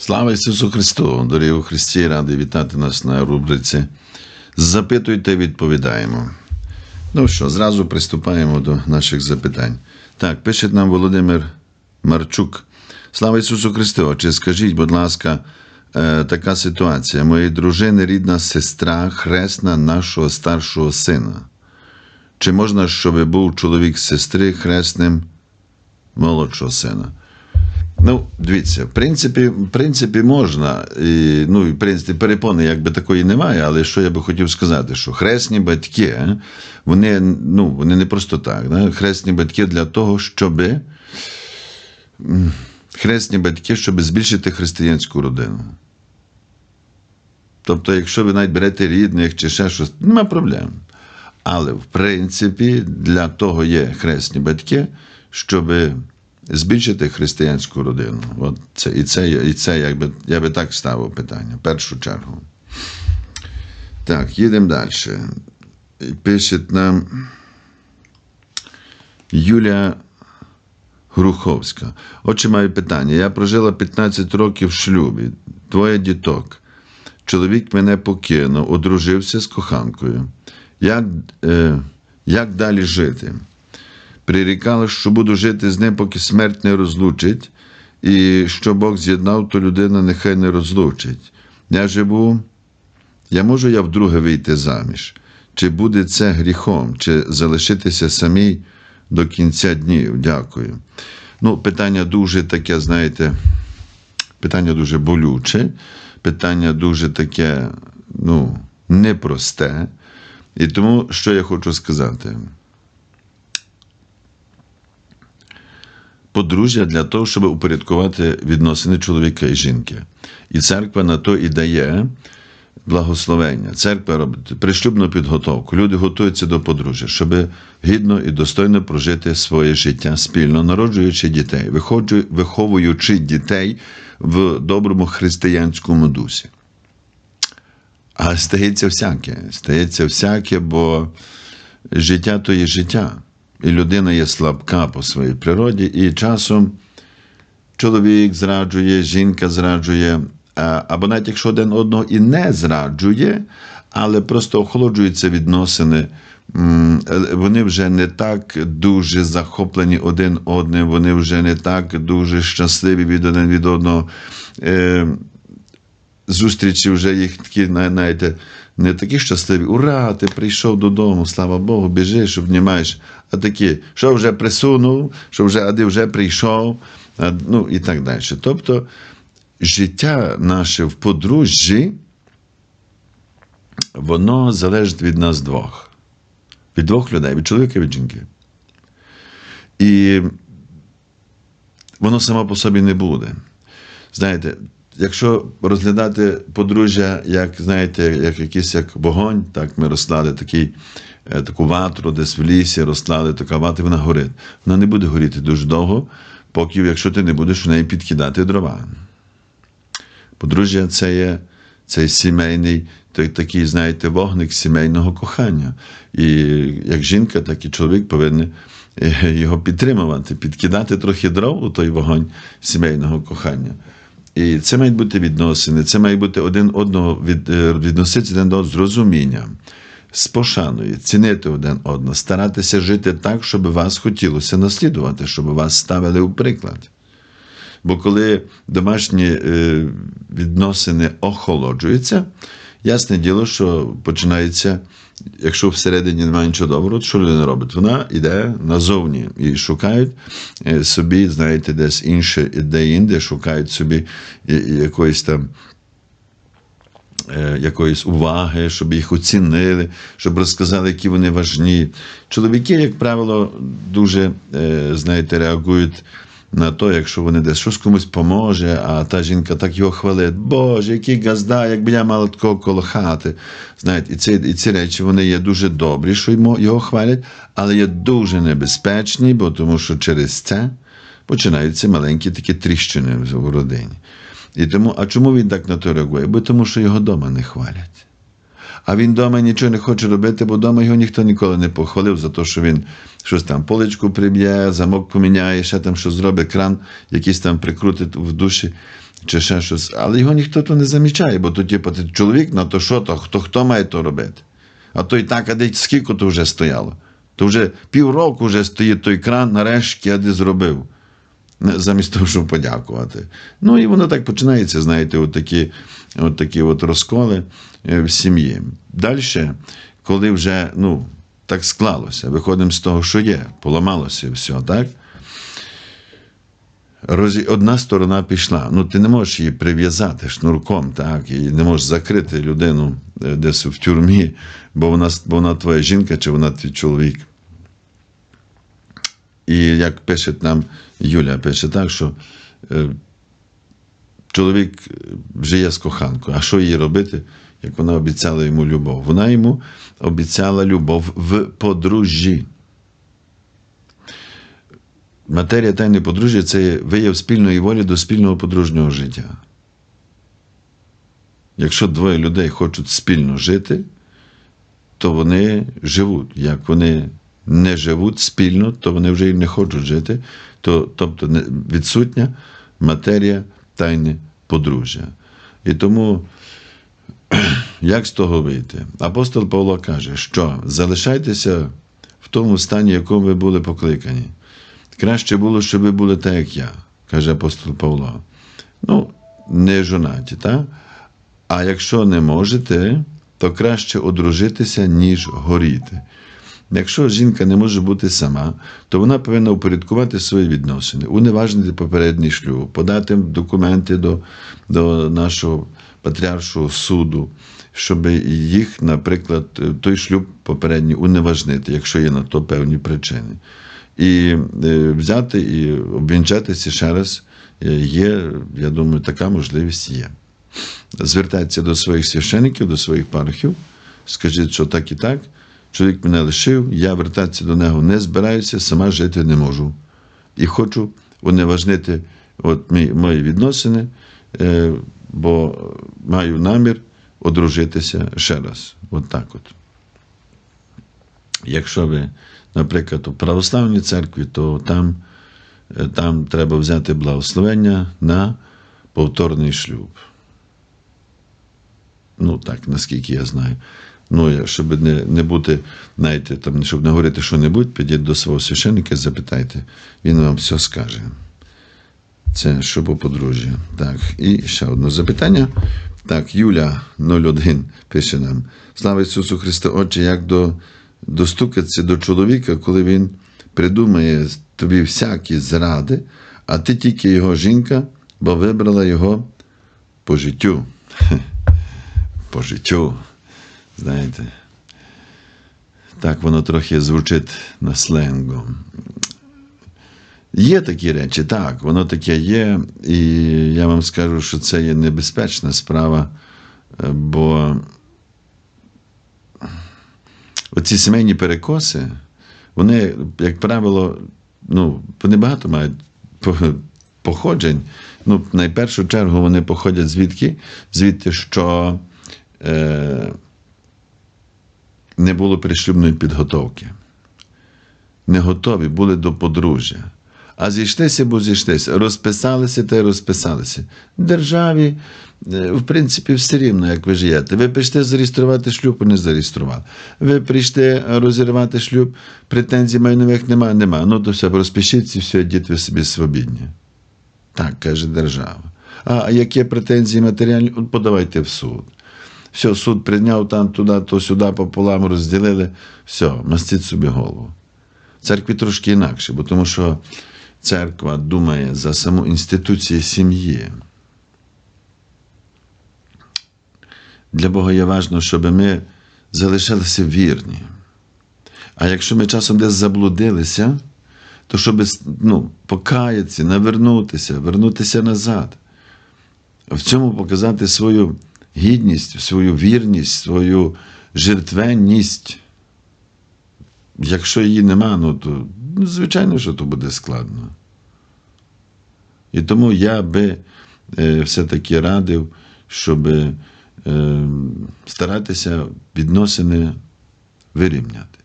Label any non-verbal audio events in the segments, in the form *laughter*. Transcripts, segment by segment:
Слава Ісусу Христу! Дорогі у Христі, радий вітати нас на рубриці. Запитуйте, відповідаємо. Ну що, зразу приступаємо до наших запитань. Так, пише нам Володимир Марчук. Слава Ісусу Христу! Чи скажіть, будь ласка, е, така ситуація. Моєї дружини рідна сестра, хресна нашого старшого сина. Чи можна, щоб був чоловік сестри хресним молодшого сина? Ну, дивіться, в принципі, в принципі, можна. І, ну, в принципі, перепони якби такої немає, але що я би хотів сказати, що хресні батьки, е, вони, ну, вони не просто так. Да? Хресні батьки для того, щоб хресні батьки, щоб збільшити християнську родину. Тобто, якщо ви навіть берете рідних чи ще щось, нема проблем. Але в принципі для того є хресні батьки, щоб збільшити християнську родину. От це, і це, і це якби, я би так ставив питання, в першу чергу. Так, їдемо далі. Пише нам Юлія Груховська. Отже, маю питання. Я прожила 15 років в шлюбі, двоє діток. Чоловік мене покинув, одружився з коханкою. Як, е, як далі жити? Прирікала, що буду жити з ним, поки смерть не розлучить, і що Бог з'єднав, то людина нехай не розлучить. Я живу, я можу я вдруге вийти заміж? Чи буде це гріхом, чи залишитися самій до кінця днів? Дякую. Ну, питання дуже таке, знаєте, питання дуже болюче, питання дуже таке, ну, непросте. І тому, що я хочу сказати? Подружжя для того, щоб упорядкувати відносини чоловіка і жінки. І церква на то і дає благословення. Церква робить пришлюбну підготовку. Люди готуються до подружжя, щоб гідно і достойно прожити своє життя спільно, народжуючи дітей, виховуючи дітей в доброму християнському дусі. А стається всяке. Стається всяке, бо життя то є життя. І людина є слабка по своїй природі, і часом чоловік зраджує, жінка зраджує, або навіть якщо один одного і не зраджує, але просто охолоджуються відносини. е, Вони вже не так дуже захоплені один одним, вони вже не так дуже щасливі від один від одного. Зустрічі вже їх такі, знаєте, не такі щасливі. Ура, ти прийшов додому, слава Богу, біжиш, обнімаєш. А такі, що вже присунув, що вже, а ти вже прийшов, а, ну і так далі. Тобто життя наше в подружжі, воно залежить від нас двох. Від двох людей, від чоловіка і від жінки. І воно само по собі не буде. Знаєте, якщо розглядати подружжя, як знаєте, як якийсь як вогонь, так ми розклали такий, е, таку ватру, десь в лісі розклали, така вата, вона горить. Вона не буде горіти дуже довго, поки якщо ти не будеш в неї підкидати дрова. Подружжя це є цей сімейний, той, такий, знаєте, вогник сімейного кохання. І як жінка, так і чоловік повинні е, його підтримувати, підкидати трохи дров у той вогонь сімейного кохання. І це мають бути відносини, це має бути один одного від, е, відноситися один до з розумінням, з пошаною, цінити один одного, старатися жити так, щоб вас хотілося наслідувати, щоб вас ставили у приклад. Бо коли домашні е, відносини охолоджуються, ясне діло, що починається, якщо всередині немає нічого доброго, то що людина робить? Вона йде назовні і шукають е, собі, знаєте, десь інше, де інде, шукають собі е, якоїсь там. е, Якоїсь уваги, щоб їх оцінили, щоб розказали, які вони важні. Чоловіки, як правило, дуже, знаєте, реагують на то, якщо вони десь щось комусь поможе, а та жінка так його хвалить. Боже, який газда, якби я мала такого коло хати. Знаєте, і ці, і ці речі вони є дуже добрі, що його хвалять, але є дуже небезпечні, бо тому що через це починаються маленькі такі тріщини в родині. І тому, а чому він так на то реагує? Бо тому, що його дома не хвалять. А він вдома нічого не хоче робити, бо вдома його ніхто ніколи не похвалив за те, що він щось там поличку приб'є, замок поміняє, ще там щось зробить, кран якийсь там прикрутить в душі. чи ще щось, але його ніхто то не замічає, бо то, типу, ти чоловік, на то що, то хто, хто має то робити? А то і так, а де скільки то вже стояло? То вже півроку вже стоїть той кран, нарешті я де зробив. Замість того, щоб подякувати. Ну і воно так починається, знаєте, от такі, от такі от розколи е, в сім'ї. Далі, коли вже ну, так склалося, виходимо з того, що є, поламалося все, так? Одна сторона пішла. Ну, ти не можеш її прив'язати шнурком, так, і не можеш закрити людину е, десь в тюрмі, бо вона, бо вона твоя жінка чи вона твій чоловік. І як пише нам Юля, пише так, що е, чоловік вже є з коханкою. А що їй робити, як вона обіцяла йому любов? Вона йому обіцяла любов в подружжі. Матерія тайни подружжя це вияв спільної волі до спільного подружнього життя. Якщо двоє людей хочуть спільно жити, то вони живуть. Як вони не живуть спільно, то вони вже і не хочуть жити, то, тобто відсутня матерія тайни подружжя. І тому, *clears throat* як з того вийти? Апостол Павло каже, що залишайтеся в тому стані, в якому ви були покликані. Краще було, щоб ви були так, як я, каже апостол Павло. Ну, не жонаті, так? А якщо не можете, то краще одружитися, ніж горіти. Якщо жінка не може бути сама, то вона повинна упорядкувати свої відносини, уневажнити попередній шлюб, подати документи до, до нашого патріаршого суду, щоб їх, наприклад, той шлюб попередній уневажнити, якщо є на то певні причини. І е, взяти і обвінчатися ще раз е, є, я думаю, така можливість є. Звертайтеся до своїх священиків, до своїх парохів, скажіть, що так і так. Чоловік мене лишив, я вертатися до нього не збираюся, сама жити не можу. І хочу уневажнити от мій, мої відносини, е, бо маю намір одружитися ще раз. От так от. Якщо ви, наприклад, у православній церкві, то там, е, там треба взяти благословення на повторний шлюб. Ну, так, наскільки я знаю. Ну, щоб не, не бути, знаєте, там, щоб не говорити що-небудь, підіть до свого священника, запитайте, він вам все скаже. Це що по подружжя. Так, і ще одне запитання. Так, Юля 01 пише нам: Слава Ісусу Христу, Отче, як до, достукатися до чоловіка, коли він придумає тобі всякі зради, а ти тільки його жінка, бо вибрала його по життю. *laughs* По життю. Знаєте. Так воно трохи звучить на сленгу. Є такі речі, так, воно таке є, і я вам скажу, що це є небезпечна справа, е, бо оці сімейні перекоси, вони, як правило, ну, вони багато мають походжень. Ну, найпершу чергу вони походять звідки? Звідти, що е, не було перешлюбної підготовки. Не готові були до подружжя. А зійшлися, бо зійшлися. Розписалися та й розписалися. Державі, е, в принципі, все рівно, як ви живете. Ви прийшли зареєструвати шлюб, не зареєстрували. Ви прийшли розірвати шлюб, претензій майнових немає, немає. Ну, то все, розпишіться, все, діти ви собі свобідні. Так каже держава. А які претензії матеріальні? Подавайте в суд. Все, суд прийняв там туди, то сюди пополам розділили. Все, мастіть собі голову. Церкві трошки інакше, бо тому що церква думає за саму інституцію сім'ї. Для Бога є важливо, щоб ми залишалися вірні. А якщо ми часом десь заблудилися, то щоб ну, покаятися, навернутися, вернутися назад. В цьому показати свою гідність, свою вірність, свою жертвенність. Якщо її нема, ну то ну, звичайно, що то буде складно. І тому я би е, все-таки радив, щоб е, старатися відносини вирівняти.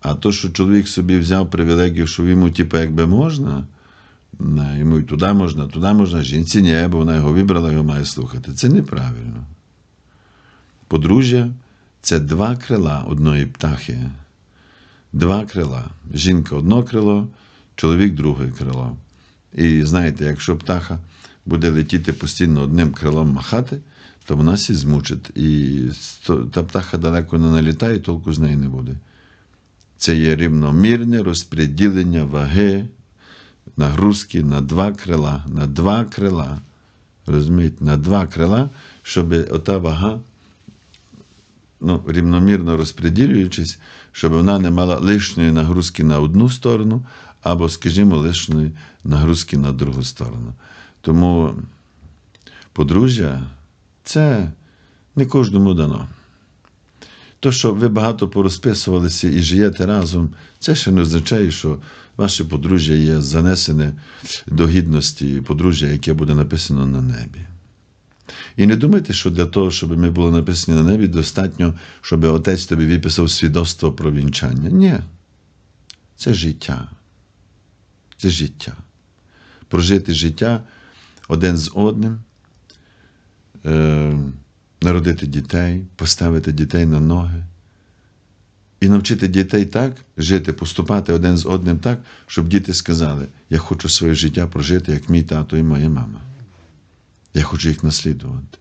А то, що чоловік собі взяв привілегію, що йому, типу, якби можна, На, Йому і туди можна, туди можна, жінці ні, бо вона його вибрала, його має слухати. Це неправильно. Подружжя це два крила одної птахи. Два крила. Жінка одно крило, чоловік друге крило. І знаєте, якщо птаха буде летіти постійно одним крилом махати, то вона сі змучить. І та птаха далеко не налітає, толку з неї не буде. Це є рівномірне розподілення ваги, нагрузки на два крила. На два крила. Розумієте, на два крила, щоб ота вага ну, рівномірно розподілюючись, щоб вона не мала лишньої нагрузки на одну сторону, або, скажімо, лишньої нагрузки на другу сторону. Тому подружжя це не кожному дано. То, що ви багато порозписувалися і живете разом, це ще не означає, що ваше подружжя є занесене до гідності подружжя, яке буде написано на небі. І не думайте, що для того, щоб ми були написані на небі, достатньо, щоб отець тобі виписав свідоцтво про вінчання. Ні. Це життя. Це життя. Прожити життя один з одним, е, народити дітей, поставити дітей на ноги. І навчити дітей так жити, поступати один з одним так, щоб діти сказали: Я хочу своє життя прожити, як мій тато і моя мама. Я хочу їх наслідувати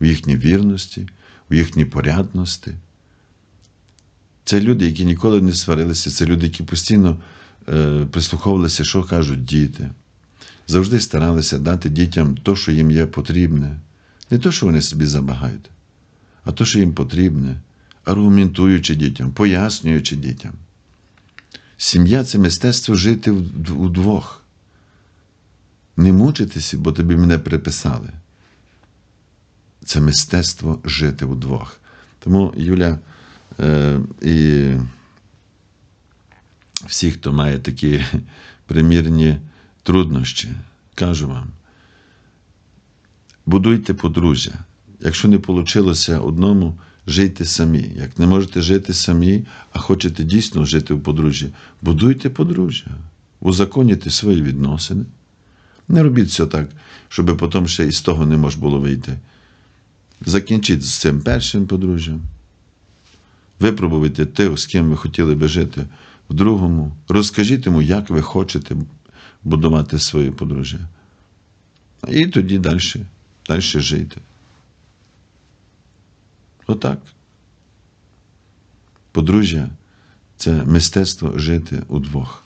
в їхній вірності, в їхній порядності. Це люди, які ніколи не сварилися, це люди, які постійно е, прислуховувалися, що кажуть діти. Завжди старалися дати дітям те, що їм є потрібне. Не те, що вони собі забагають, а те, що їм потрібне, аргументуючи дітям, пояснюючи дітям. Сім'я це мистецтво жити удвох. Не мучитися, бо тобі мене приписали. Це мистецтво жити удвох. Тому, Юля, е, і всі, хто має такі *laughs* примірні труднощі, кажу вам, будуйте подружжя. Якщо не вийшло одному, жийте самі. Як не можете жити самі, а хочете дійсно жити в подружжі, будуйте подружжя, узаконіте свої відносини. Не робіть все так, щоб потім ще із того не можна було вийти. Закінчіть з цим першим подружжям. Випробуйте те, з ким ви хотіли би жити в другому. Розкажіть йому, як ви хочете будувати своє подружжя. І тоді далі, далі жити. Отак. Подружжя це мистецтво жити удвох.